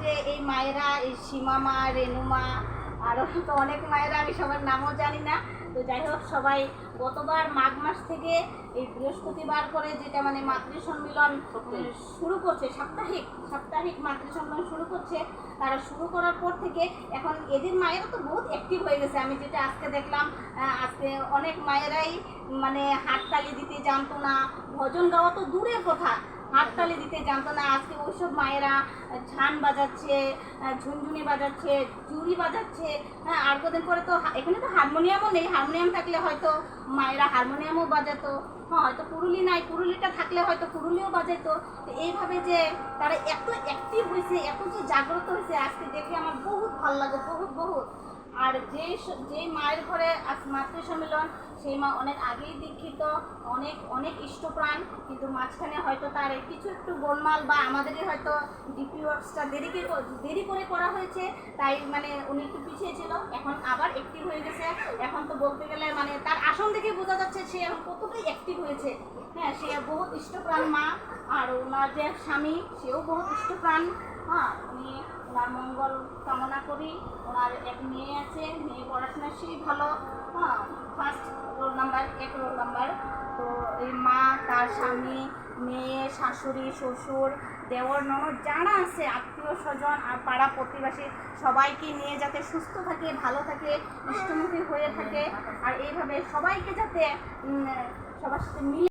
যে এই মায়েরা এই সীমা মা রেণু মা আরও তো অনেক মায়েরা আমি সবার নামও জানি না। তো যাই হোক সবাই গতবার মাঘ মাস থেকে এই বৃহস্পতিবার করে যেটা মানে মাতৃ সম্মিলন শুরু করছে সাপ্তাহিক সাপ্তাহিক মাতৃ সম্মেলন শুরু করছে। তারা শুরু করার পর থেকে এখন এদের মায়েরা তো বহুত অ্যাক্টিভ হয়ে গেছে। আমি যেটা আজকে দেখলাম আজকে অনেক মায়েরাই মানে হাততালি দিতে জানতো না। ভজন গাওয়া তো দূরের কথা। হাততালি দিতে জানতো না। আজকে ওইসব মায়েরা ঝান বাজাচ্ছে ঝুনঝুনি বাজাচ্ছে, চুরি বাজাচ্ছে। হ্যাঁ আর কদিন পরে তো এখানে তো হারমোনিয়ামও নেই। হারমোনিয়াম থাকলে হয়তো মায়েরা হারমোনিয়ামও বাজাতো। হ্যাঁ হয়তো পুরুলি নাই। পুরুলিটা থাকলে হয়তো পুরুলিও বাজাইতো। তো এইভাবে যে তারা এত অ্যাক্টিভ হয়েছে এত যে জাগ্রত হয়েছে আজকে দেখে আমার বহুত ভালো লাগে, বহুত বহুত। আর যে যে মায়ের ঘরে আজ মাতৃ সম্মেলন সেই মা অনেক আগেই দীক্ষিত, অনেক অনেক ইষ্টপ্রাণ, কিন্তু মাঝখানে হয়তো তার কিছু একটু গোলমাল বা আমাদেরই হয়তো ডিপি ওয়ার্কসটা দেরি দেরি করে করা হয়েছে, তাই মানে উনি একটু পিছিয়ে ছিল। এখন আবার অ্যাক্টিভ হয়ে গেছে। এখন তো বলতে গেলে মানে তার আসন দেখে বোঝা যাচ্ছে সে এখন কতটাই অ্যাক্টিভ হয়েছে। হ্যাঁ সে বহুত ইষ্টপ্রাণ মা, আর ওনার যে স্বামী, সেও বহুত ইষ্টপ্রাণ। হ্যাঁ উনি ওনার মঙ্গল কামনা করি। ওনার এক মেয়ে আছে, মেয়ে পড়াশোনা সেই ভালো। হ্যাঁ ফার্স্ট রোল নাম্বার এক রোল নাম্বার তো এই মা, তার স্বামী, মেয়ে, শাশুড়ি, শ্বশুর দেওয়ার ননদ, যারা আছে, আত্মীয় স্বজন আর পাড়া প্রতিবেশী, সবাইকে নিয়ে যাতে সুস্থ থাকে, ভালো থাকে, ইষ্টমুখী হয়ে থাকে। আর এইভাবে সবাইকে যাতে সবার সাথে মিলে